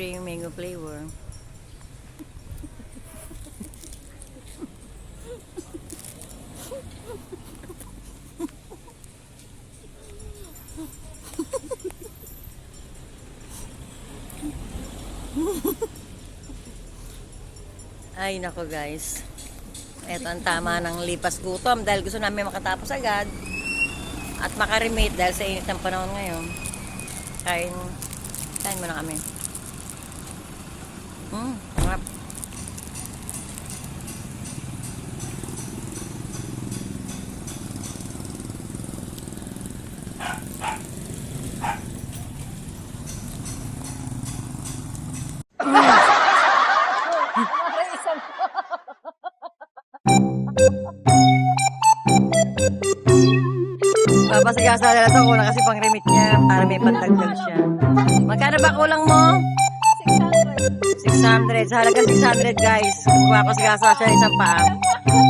cream mango flavor. Ay, nako guys. Ito ang tama ng lipas gutom dahil gusto namin makatapos agad at makaremate dahil sa init ng panahon ngayon. Kain, kain muna kami. Mm, sarap. Papasigasa na lang ito. Kulang kasi pang remit niya para may pantagdag siya. Magkano ba kulang mo? 600. Sa halagang 600 guys. Kuha ko sigasa siya isang paa.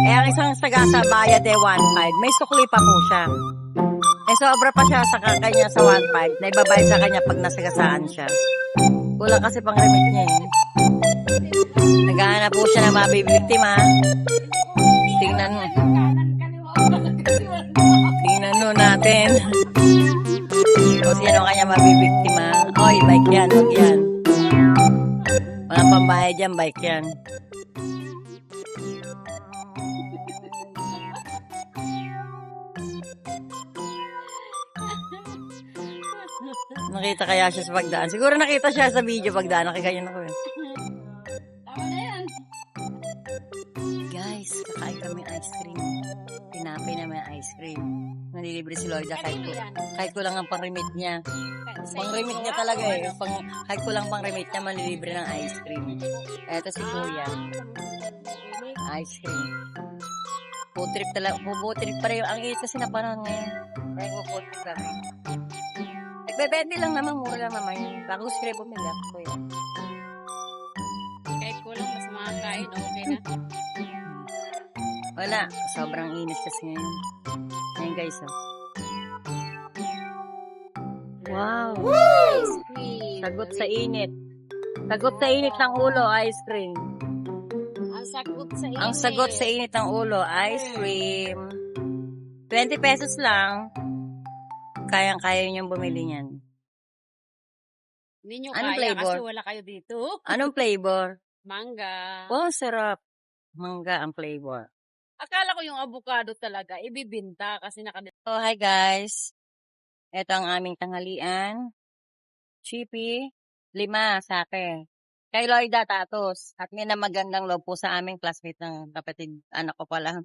Eh, ang isang sagasa bayad eh 1.5. May sukli pa po siya. Eh, sobra pa siya sa kanya sa 1.5 na ibabayad sa kanya pag nasagasaan siya. Kulang kasi pang remit niya eh. Naghahanap po siya ng mabibiktima. Tingnan mo. Tingnan nun natin. Kung sino kanya mabibiktima. Oy, bike yan. Huwag yan. Walang pambayad yan, bike yan. Nakita kaya siya sa pagdaan. Siguro nakita siya sa video pagdaan. Nakiganyan ako eh. Kami ice cream. Tinapay na may ice cream. Nalilibre si Lloyda kahit ko, kahit ko lang ang pang-remit niya. Pang-remit niya talaga eh. Pang, kahit ko lang pang-remit niya, malilibre ng ice cream. Eto si Kuya. Ice cream. Food trip talaga. Food trip pa rin. Ang init kasi na panahon ngayon. Kaya ko food trip kami. Nagbebente lang naman. Mura lang naman yun. Bago gusto rin bumila. Kuya. Kahit kulang mas makakain, okay na. Wala. Sobrang init kasi ngayon. Ayan guys, oh. Wow. Ice cream. Sagot sa init. Sagot sa init ng ulo, ice cream. Ang sagot sa init. Ang sagot sa init ng ulo, ice cream. 20 pesos lang. Kayang-kaya niyong bumili niyan. Hindi nyo Anong kaya flavor? kasi wala kayo dito. Anong flavor? Mangga. Oh, sarap. Mangga ang flavor. Akala ko yung avocado talaga, ibibinta kasi naka Oh, hi guys. Ito ang aming tanghalian. Chippy, lima sa akin. Kay Lloyda Tatos. At may na magandang loob po sa aming classmate ng kapatid, anak ko pala.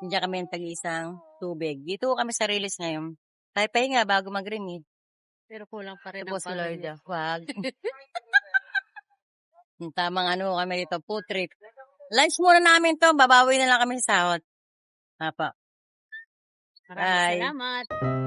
Hindi kami ng tag-isang tubig. Dito kami sa release ngayon. Tayo pahinga bago mag-remit. pero kulang pa rin Ito po ang si. Lloyda. Wag. Tamang ano kami dito, food trip. Lunch muna namin to. Babawi na lang kami sa sahod. Apa. Maraming Bye. salamat.